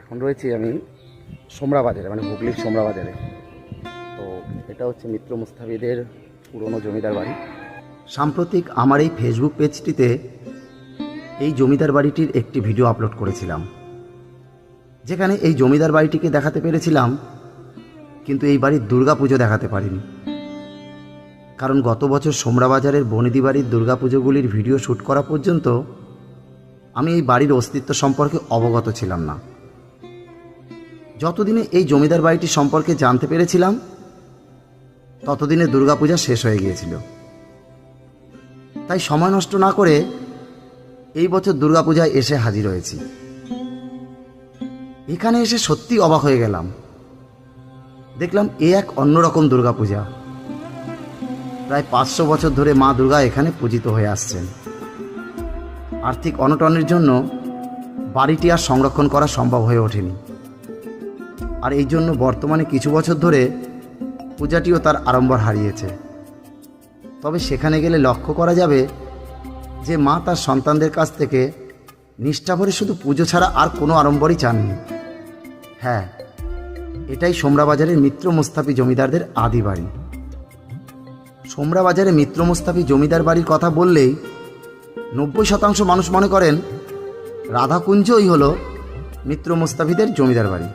এখন রয়েছি আমি সোমরা বাজারে মানে হুগলির সোমরা বাজারে তো এটা হচ্ছে মিত্র মুস্তাফিদের পুরনো জমিদার বাড়ি। সাম্প্রতিক আমার এই ফেসবুক পেজটিতে এই জমিদার বাড়িটির একটি ভিডিও আপলোড করেছিলাম। যেখানে এই জমিদার বাড়িটিকে দেখাতে পেরেছিলাম, কিন্তু এই বাড়ির দুর্গাপুজো দেখাতে পারিনি। কারণ গত বছর সোমরাবাজারের বনেদি বাড়ির দুর্গাপুজোগুলির ভিডিও শ্যুট করা পর্যন্ত আমি এই বাড়ির অস্তিত্ব সম্পর্কে অবগত ছিলাম না। যতদিনে এই জমিদার বাড়িটি সম্পর্কে জানতে পেরেছিলাম, ততদিনে দুর্গাপূজা শেষ হয়ে গিয়েছিল। তাই সময় নষ্ট না করে এই বছর দুর্গাপূজায় এসে হাজির হয়েছি। এখানে এসে সত্যি অবাক হয়ে গেলাম। দেখলাম এ এক অন্যরকম দুর্গাপূজা। প্রায় পাঁচশো বছর ধরে মা দুর্গা এখানে পূজিত হয়ে আসছেন। আর্থিক অনটনের জন্য বাড়িটি আর সংরক্ষণ করা সম্ভব হয়ে ওঠেনি। আর এই জন্য বর্তমানে কিছু বছর ধরে পূজাটিও তার আড়ম্বর হারিয়েছে। তবে সেখানে গেলে লক্ষ্য করা যাবে যে মা তার সন্তানদের কাছ থেকে নিষ্ঠা ভরে শুধু পুজো ছাড়া আর কোনো আড়ম্বরই চাননি। হ্যাঁ এটাই সোমরা বাজারের মিত্র মুস্তাফি জমিদারদের আদি বাড়ি। সোমরা বাজারে মিত্র মুস্তাফি জমিদার বাড়ির কথা বললেই নব্বই শতাংশ মানুষ মনে করেন রাধাকুঞ্জই হলো মিত্র মুস্তাফিদের জমিদার বাড়ি।